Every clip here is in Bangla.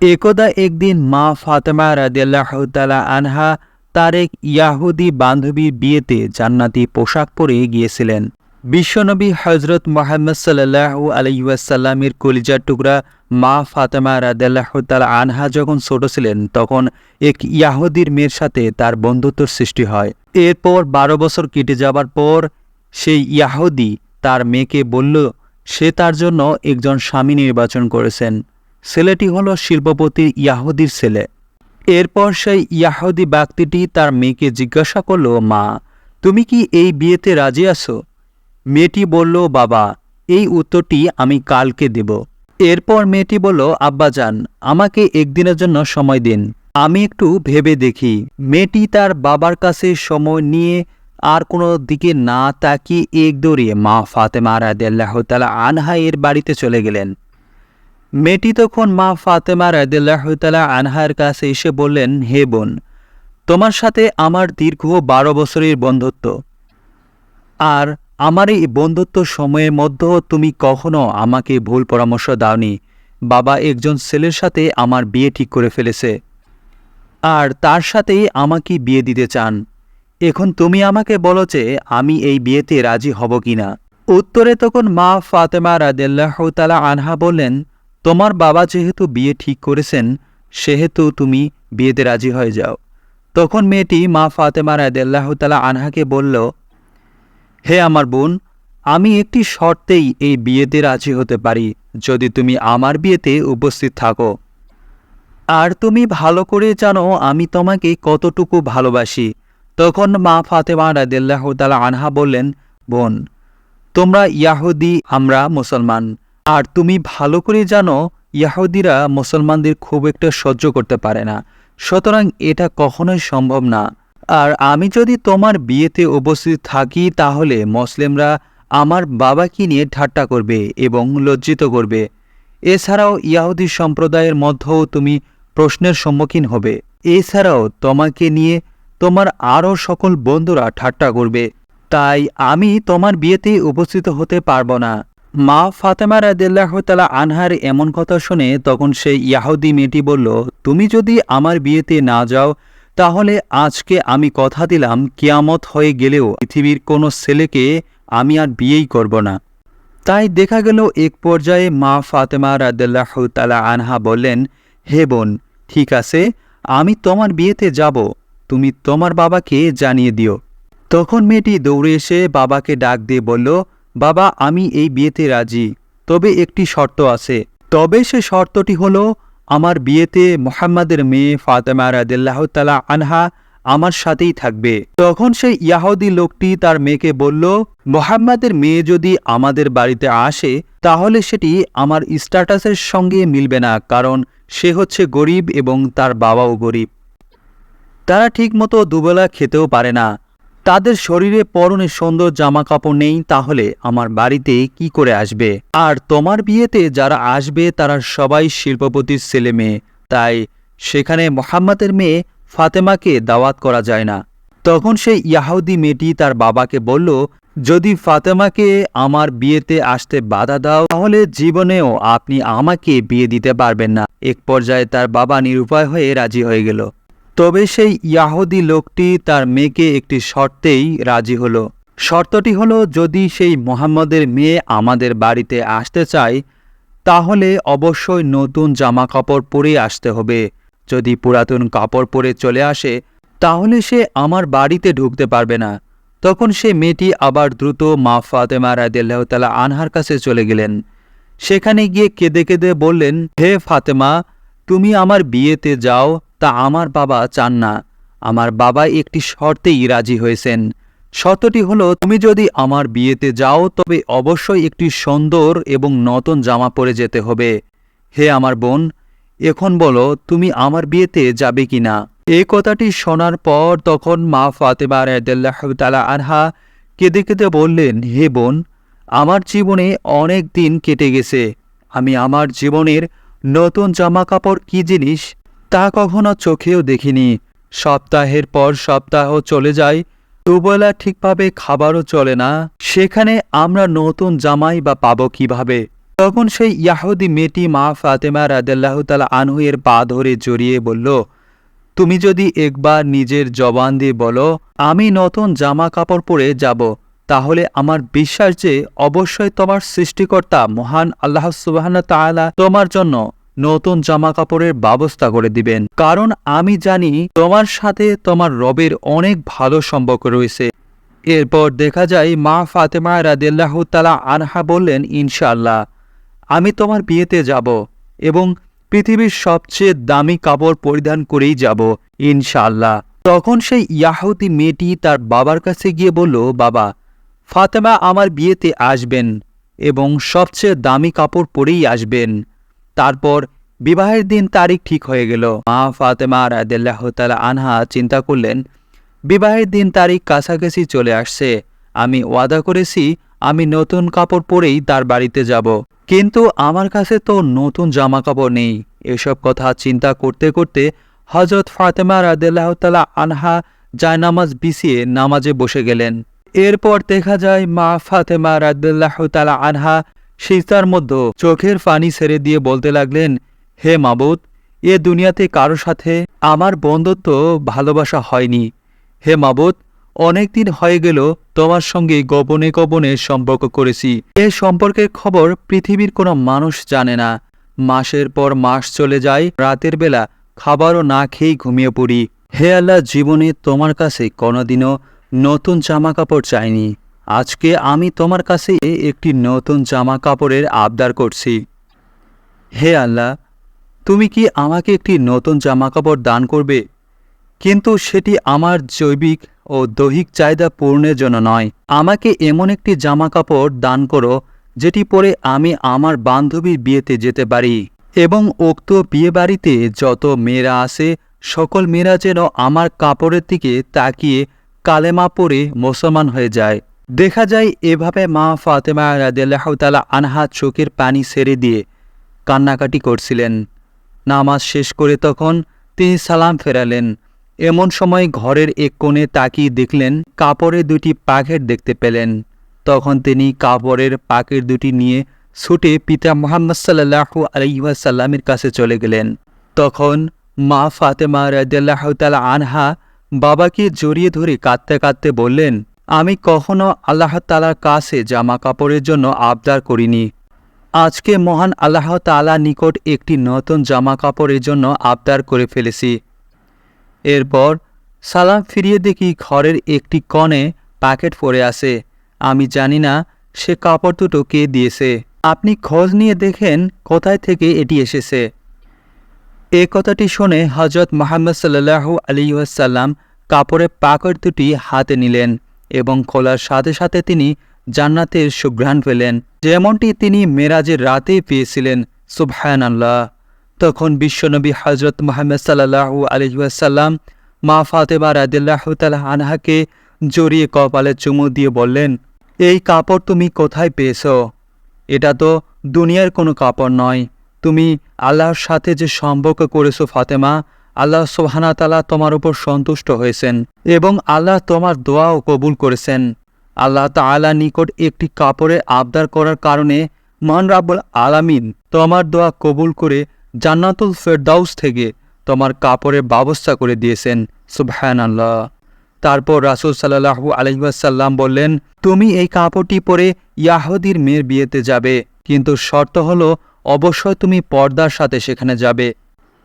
একদা একদিন মা ফাতেমা রাদিয়াল্লাহ তালা আনহা তার এক ইয়াহুদি বান্ধবীর বিয়েতে জান্নাতি পোশাক পরে গিয়েছিলেন। বিশ্বনবী হজরত মোহাম্মদ সাল্লাহু আলাইসাল্লামের কলিজার টুকরা মা ফাতেমা রাদিয়াল্লাহ তালা আনহা যখন ছোট ছিলেন, তখন এক ইয়াহুদির মেয়ের সাথে তার বন্ধুত্বর সৃষ্টি হয়। এরপর বারো বছর কেটে যাবার পর সেই ইয়াহুদি তার মেয়েকে বলল, সে তার জন্য একজন স্বামী নির্বাচন করেছেন। ছেলেটি হলো শিল্পপতি ইয়াহুদির ছেলে। এরপর সেই ইয়াহুদি ব্যক্তিটি তার মেয়েকে জিজ্ঞাসা করল, মা, তুমি কি এই বিয়েতে রাজি আছো? মেয়েটি বলল, বাবা, এই উত্তরটি আমি কালকে দেব। এরপর মেয়েটি বলল আব্বাজান আমাকে একদিনের জন্য সময় দিন, আমি একটু ভেবে দেখি। মেয়েটি তার বাবার কাছে সময় নিয়ে আর কোনো দিকে না তাকিয়ে এক দৌড়িয়ে মা ফাতেমা রাদিয়াল্লাহ তালা আনহা এর বাড়িতে চলে গেলেন। মেয়েটি তখন মা ফাতেমা রাদিল্লাহ তালা আনহার কাছে এসে বললেন, হে বোন, তোমার সাথে আমার দীর্ঘ বারো বছরের বন্ধুত্ব। আর আমার এই বন্ধুত্ব সময়ের মধ্যেও তুমি কখনো আমাকে ভুল পরামর্শ দাওনি। বাবা একজন ছেলের সাথে আমার বিয়ে ঠিক করে ফেলেছে। আর তার সাথেই আমাকে বিয়ে দিতে চান। এখন তুমি আমাকে বলো যে আমি এই বিয়েতে রাজি হব কিনা। উত্তরে তখন মা ফাতেমা রাদেল্লাহ তালা আনহা বললেন তোমার বাবা যেহেতু বিয়ে ঠিক করেছেন, সেহেতু তুমি বিয়েতে রাজি হয়ে যাও। তখন মেয়েটি মা ফাতেমা রাদেল্লাহ তালা আনহাকে বলল, হে আমার বোন, আমি একটি শর্তেই এই বিয়েতে রাজি হতে পারি, যদি তুমি আমার বিয়েতে উপস্থিত থাকো। আর তুমি ভালো করে জানো, আমি তোমাকে কতটুকু ভালোবাসি। তখন মা ফাতেমা রাদিল্লাহ তালা আনহা বললেন, বোন, তোমরা ইয়াহুদি, আমরা মুসলমান। আর তুমি ভালো করে জানো, ইয়াহুদিরা মুসলমানদের খুব একটা সহ্য করতে পারে না। সুতরাং এটা কখনোই সম্ভব না। আর আমি যদি তোমার বিয়েতে উপস্থিত থাকি, তাহলে মুসলিমরা আমার বাবাকে নিয়ে ঠাট্টা করবে এবং লজ্জিত করবে। এছাড়াও ইয়াহুদি সম্প্রদায়ের মধ্যেও তুমি প্রশ্নের সম্মুখীন হবে। এছাড়াও তোমাকে নিয়ে তোমার আরও সকল বন্ধুরা ঠাট্টা করবে। তাই আমি তোমার বিয়েতে উপস্থিত হতে পারব না। মা ফাতেমা রাদিল্লাহ তালা আনহার এমন কথা শুনে তখন সেই ইয়াহুদি মেয়েটি বলল, তুমি যদি আমার বিয়েতে না যাও, তাহলে আজকে আমি কথা দিলাম, কিয়ামত হয়ে গেলেও পৃথিবীর কোনো ছেলেকে আমি আর বিয়েই করব না। তাই দেখা গেল এক পর্যায়ে মা ফাতেমা রাদিল্লাহ তালা আনহা বললেন, হে বোন, ঠিক আছে, আমি তোমার বিয়েতে যাব, তুমি তোমার বাবাকে জানিয়ে দিও। তখন মেয়েটি দৌড়ে এসে বাবাকে ডাক দিয়ে বলল বাবা, আমি এই বিয়েতে রাজি। তবে একটি শর্ত আছে। তবে সে শর্তটি হলো, আমার বিয়েতে মোহাম্মদের মেয়ে ফাতেমা রাদিল্লাহ তালা আনহা আমার সাথেই থাকবে। তখন সেই ইয়াহুদি লোকটি তার মেয়েকে বলল, মোহাম্মদের মেয়ে যদি আমাদের বাড়িতে আসে, তাহলে সেটি আমার স্ট্যাটাসের সঙ্গে মিলবে না, কারণ সে হচ্ছে গরিব এবং তার বাবাও গরিব। তারা ঠিকমতো দুবেলা খেতেও পারে না। তাদের শরীরে পরনে সুন্দর জামা কাপড় নেই, তাহলে আমার বাড়িতে কি করে আসবে? আর তোমার বিয়েতে যারা আসবে, তারা সবাই শিল্পপতির ছেলে মেয়ে। তাই সেখানে মোহাম্মদের মেয়ে ফাতেমাকে দাওয়াত করা যায় না। তখন সেই ইয়াহুদি মেয়েটি তার বাবাকে বলল, যদি ফাতেমাকে আমার বিয়েতে আসতে বাধা দাও, তাহলে জীবনেও আপনি আমাকে বিয়ে দিতে পারবেন না। এক পর্যায়ে তার বাবা নিরুপায় হয়ে রাজি হয়ে গেল। তবে সেই ইয়াহুদি লোকটি তার মেয়েকে একটি শর্তেই রাজি হলো। শর্তটি হলো, যদি সেই মোহাম্মদের মেয়ে আমাদের বাড়িতে আসতে চায়, তাহলে অবশ্যই নতুন জামা কাপড় পরে আসতে হবে। যদি পুরাতন কাপড় পরে চলে আসে, তাহলে সে আমার বাড়িতে ঢুকতে পারবে না। তখন সে মেয়েটি আবার দ্রুত মা ফাতেমা রাদিল্লাহ তালা আনহার কাছে চলে গেলেন। সেখানে গিয়ে কেঁদে কেঁদে বললেন, হে ফাতেমা, তুমি আমার বিয়েতে যাও তা আমার বাবা চান না। আমার বাবা একটি শর্তেই রাজি হয়েছেন। শর্তটি হলো, তুমি যদি আমার বিয়েতে যাও, তবে অবশ্যই একটি সুন্দর এবং নতুন জামা পরে যেতে হবে। হে আমার বোন, এখন বলো, তুমি আমার বিয়েতে যাবে কি না এই কথাটি শোনার পর তখন মা ফাতেমা রাদিয়াল্লাহু তাআলা আনহা কেঁদে কেঁদে বললেন, হে বোন, আমার জীবনে অনেক দিন কেটে গেছে। আমি আমার জীবনের নতুন জামা কাপড় কী জিনিস তা কখনো চোখেও দেখিনি। সপ্তাহের পর সপ্তাহ চলে যায়, দুবেলা ঠিকভাবে খাবারও চলে না। সেখানে আমরা নতুন জামাই বা পাবো কীভাবে? তখন সেই ইয়াহুদি মেয়েটি মা ফাতেমা রাদেল্লাহ তালা এর পা ধরে জড়িয়ে বলল, তুমি যদি একবার নিজের জবান দিয়ে বলো, আমি নতুন জামা কাপড় পরে যাব, তাহলে আমার বিশ্বাস যে অবশ্যই তোমার সৃষ্টিকর্তা মহান আল্লাহ তাআলা তোমার জন্য নতুন জামা কাপড়ের ব্যবস্থা করে দিবেন। কারণ আমি জানি তোমার সাথে তোমার রবের অনেক ভালো সম্পর্ক রয়েছে। এরপর দেখা যায় মা ফাতেমা রাদিল্লাহ তালা আনহা বললেন, ইনশাআল্লাহ, আমি তোমার বিয়েতে যাব এবং পৃথিবীর সবচেয়ে দামি কাপড় পরিধান করেই যাব, ইনশাআল্লাহ। তখন সেই ইয়াহুদি মেয়েটি তার বাবার কাছে গিয়ে বলল, বাবা, ফাতেমা আমার বিয়েতে আসবেন এবং সবচেয়ে দামি কাপড় পরেই আসবেন। তারপর বিবাহের দিন তারিখ ঠিক হয়ে গেল। মা ফাতেমা রাদেল্লাহ তালা আনহা চিন্তা করলেন, বিবাহের দিন তারিখ কাছাকাছি চলে আসছে, আমি ওয়াদা করেছি আমি নতুন কাপড় পরেই তার বাড়িতে যাব। কিন্তু আমার কাছে তো নতুন জামা কাপড় নেই। এসব কথা চিন্তা করতে করতে হজরত ফাতেমা রাদেল্লাহ তালা আনহা জায়নামাজ বিছিয়ে নামাজে বসে গেলেন। এরপর দেখা যায় মা ফাতেমা রাদেল্লাহ তালা আনহা সিজদার মধ্যে চোখের পানি ছেড়ে দিয়ে বলতে লাগলেন, হে মাবুদ, এ দুনিয়াতে কারও সাথে আমার বন্ধুত্ব ভালোবাসা হয়নি। হে মাবুদ, অনেক দিন হয়ে গেল তোমার সঙ্গে গোপনে গোপনে সম্পর্ক করেছি। এ সম্পর্কের খবর পৃথিবীর কোনো মানুষ জানে না। মাসের পর মাস চলে যায়, রাতের বেলা খাবারও না খেয়েই ঘুমিয়ে পড়ি। হে আল্লাহ, জীবনে তোমার কাছে কোনোদিনও নতুন জামা কাপড় চাইনি। আজকে আমি তোমার কাছে একটি নতুন জামা কাপড়ের আবদার করছি। হে আল্লাহ, তুমি কি আমাকে একটি নতুন জামা কাপড় দান করবে? কিন্তু সেটি আমার জৈবিক ও দৈহিক চাহিদা পূর্ণের জন্য নয়। আমাকে এমন একটি জামা কাপড় দান করো, যেটি পরে আমি আমার বান্ধবীর বিয়েতে যেতে পারি এবং উক্ত বিয়ে বাড়িতে যত মেয়েরা আসে সকল মেয়েরা যেন আমার কাপড়ের দিকে তাকিয়ে কালেমা পরে মুসলমান হয়ে যায়। দেখা যায় এভাবে মা ফাতেমা রাদিয়াল্লাহতালা আনহা চোখের পানি ছেড়ে দিয়ে কান্নাকাটি করছিলেন। নামাজ শেষ করে তখন তিনি সালাম ফেরালেন। এমন সময় ঘরের এক কোণে তাকিয়ে দেখলেন কাপড়ে দুটি পাখের দেখতে পেলেন। তখন তিনি কাপড়ের পাকের দুটি নিয়ে ছুটে পিতা মোহাম্মদ সাল্লাহু আলহিহাসাল্লামের কাছে চলে গেলেন। তখন মা ফাতেমা রাজিয়াল্লাহতালা আনহা বাবাকে জড়িয়ে ধরে কাঁদতে কাঁদতে বললেন আমি কখনো আল্লাহ তালার কাছে জামা কাপড়ের জন্য আবদার করিনি। আজকে মহান আল্লাহ তালা নিকট একটি নতুন জামা কাপড়ের জন্য আবদার করে ফেলেছি। এরপর সালাম ফিরিয়ে দেখি ঘরের একটি কণে প্যাকেট পড়ে আছে। আমি জানি না সে কাপড় দুটো কে দিয়েছে। আপনি খোঁজ নিয়ে দেখেন কোথায় থেকে এটি এসেছে। এ কথাটি শুনে হজরত মোহাম্মদ সাল্লাহু আলী ওয়াসাল্লাম কাপড়ের পাকড় দুটি হাতে নিলেন। এবং খোলার সাথে সাথে তিনি জান্নাতের সুঘ্রাণ পেলেন। যেমনটি তিনি মেরাজের রাতে পেয়েছিলেন সুবহান আল্লাহ তখন বিশ্বনবী হজরত মোহাম্মদ সাল্লাহু আলহিউসাল্লাম মা ফাতেমা রাদিল্লাহ আনহাকে জড়িয়ে কপালে চুমু দিয়ে বললেন, এই কাপড় তুমি কোথায় পেয়েছ? এটা তো দুনিয়ার কোনো কাপড় নয়। তুমি আল্লাহর সাথে যে সম্পর্ক করেছ ফাতেমা আল্লাহ সোহানা তালা তোমার উপর সন্তুষ্ট হয়েছেন এবং আল্লাহ তোমার দোয়াও কবুল করেছেন। আল্লাহ তালা নিকট একটি কাপড়ে আবদার করার কারণে মান রাব্বুল আলামিন তোমার দোয়া কবুল করে জান্নাতুল ফেরদাউস থেকে তোমার কাপড়ের ব্যবস্থা করে দিয়েছেন। সুবহান আল্লাহ তারপর রাসুল সাল্লাহু আলহিবাসাল্লাম বললেন, তুমি এই কাপড়টি পরে ইয়াহুদির মেয়ের বিয়েতে যাবে, কিন্তু শর্ত হলো অবশ্যই তুমি পর্দার সাথে সেখানে যাবে।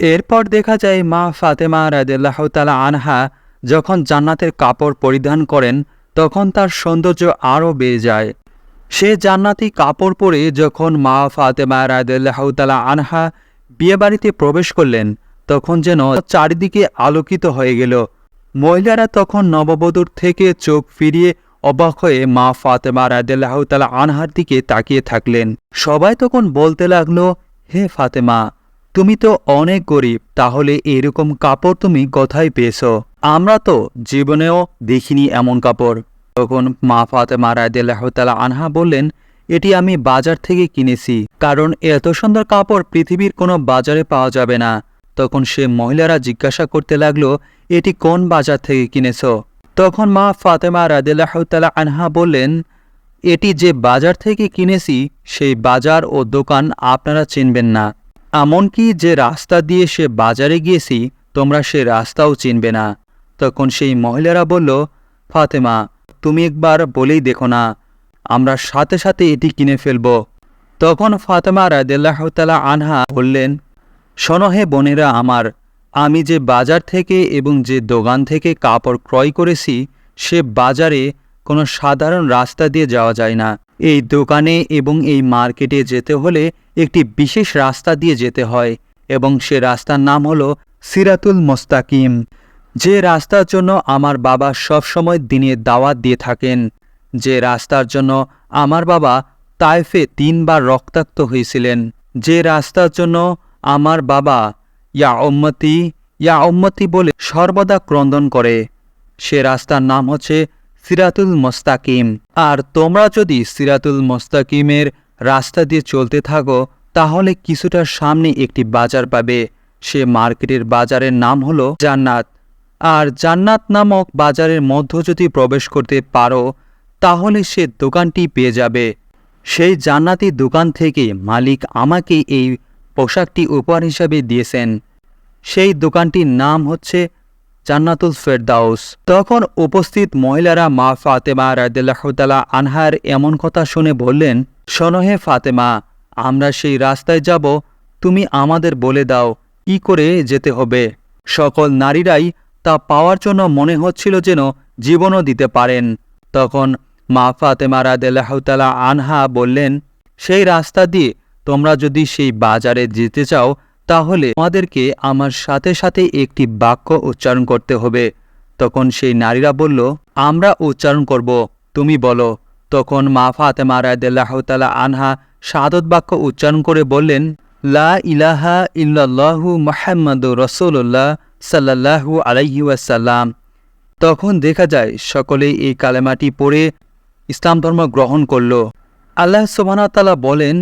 এরপর দেখা যায় মা ফাতেমা রাদেল্লাহ তালা আনহা যখন জান্নাতের কাপড় পরিধান করেন, তখন তার সৌন্দর্য আরও বেড়ে যায়। সে জান্নাতি কাপড় পরে যখন মা ফাতেমা রাদেল্লাহ তালা আনহা বিয়েবাড়িতে প্রবেশ করলেন, তখন যেন চারিদিকে আলোকিত হয়ে গেল। মহিলারা তখন নববধূর থেকে চোখ ফিরিয়ে অবাক হয়ে মা ফাতেমা রাদেল্লাহ তালা আনহার দিকে তাকিয়ে থাকলেন। সবাই তখন বলতে লাগল, হে ফাতেমা তুমি তো অনেক গরিব, তাহলে এরকম কাপড় তুমি কোথায় পেয়েছ? আমরা তো জীবনেও দেখিনি এমন কাপড়। তখন মা ফাতেমা রাদেল্লাহ তালা আনহা বললেন, এটি আমি বাজার থেকে কিনেছি, কারণ এত সুন্দর কাপড় পৃথিবীর কোনো বাজারে পাওয়া যাবে না। তখন সে মহিলারা জিজ্ঞাসা করতে লাগল, এটি কোন বাজার থেকে কিনেছ? তখন মা ফাতেমা রাদিল্লাহতালা আনহা বললেন, এটি যে বাজার থেকে কিনেছি, সেই বাজার ও দোকান আপনারা চিনবেন না। এমনকি যে রাস্তা দিয়ে সে বাজারে গিয়েছি, তোমরা সে রাস্তাও চিনবে না। তখন সেই মহিলারা বলল, ফাতেমা, তুমি একবার বলেই দেখো না, আমরা সাথে সাথে এটি কিনে ফেলব। তখন ফাতেমা রাদেল্লাহ তালা আনহা বললেন, শোনো হে বোনেরা আমার, আমি যে বাজার থেকে এবং যে দোকান থেকে কাপড় ক্রয় করেছি, সে বাজারে কোনো সাধারণ রাস্তা দিয়ে যাওয়া যায় না। এই দোকানে এবং এই মার্কেটে যেতে হলে একটি বিশেষ রাস্তা দিয়ে যেতে হয় এবং সে রাস্তার নাম হলো সিরাতুল মোস্তাকিম। যে রাস্তার জন্য আমার বাবা সবসময় দিনে দাওয়াত দিয়ে থাকেন, যে রাস্তার জন্য আমার বাবা তাইফে তিনবার রক্তাক্ত হয়েছিলেন, যে রাস্তার জন্য আমার বাবা ইয়া উম্মতি ইয়া উম্মতি বলে সর্বদা ক্রন্দন করে। সে রাস্তার নাম হচ্ছে সিরাতুল মোস্তাকিম। আর তোমরা যদি সিরাতুল মোস্তাকিমের রাস্তা দিয়ে চলতে থাকো, তাহলে কিছুটা সামনে একটি বাজার পাবে। সে মার্কেটের বাজারের নাম হলো জান্নাত। আর জান্নাত নামক বাজারের মধ্য যদি প্রবেশ করতে পারো, তাহলে সে দোকানটি পেয়ে যাবে। সেই জান্নাতি দোকান থেকে মালিক আমাকে এই পোশাকটি উপহার হিসাবে দিয়েছেন। সেই দোকানটির নাম হচ্ছে জান্নাতুল ফেরদাউস। তখন উপস্থিত মহিলারা মা ফাতেমা রাদিল্লাহতালা আনহার এমন কথা শুনে বললেন, শোনো হে ফাতেমা, আমরা সেই রাস্তায় যাব, তুমি আমাদের বলে দাও, কি করে যেতে হবে? সকল নারীরাই তা পাওয়ার জন্য মনে হচ্ছিল যেন জীবনও দিতে পারেন। তখন মা ফাতেমা রাদিল্লাহতালা আনহা বললেন, সেই রাস্তা দিয়ে তোমরা যদি সেই বাজারে যেতে চাও তাহলে আমাদেরকে আমার সাথে সাথে একটি বাক্য উচ্চারণ করতে হবে। তখন সেই নারীরা বলল, আমরা উচ্চারণ করব। তুমি বলো। তখন মা ফাতেমা রায়দাল্লাহতালা আনহা সাদত বাক্য উচ্চারণ করে বললেন, লা ইলাহা ইল্লাল্লাহু মোহাম্মদ রসুল্লাহ সাল্লাহু আলাইহি তখন দেখা যায় সকলে এই কালেমাটি পড়ে ইসলাম ধর্ম গ্রহণ করল। আল্লাহ সুবহানাতালা বলেন,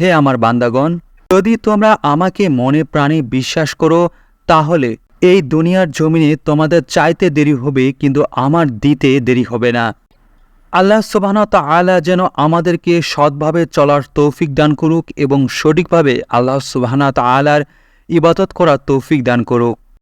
হে আমার বান্দাগণ যদি তোমরা আমাকে মনে প্রাণে বিশ্বাস করো, তাহলে এই দুনিয়ার জমিনে তোমাদের চাইতে দেরি হবে, কিন্তু আমার দিতে দেরি হবে না। আল্লাহ সোবাহন আলা যেন আমাদেরকে সৎভাবে চলার তৌফিক দান করুক এবং সঠিকভাবে আল্লাহ সুবাহনত আলার ইবাদত করার তৌফিক দান করুক।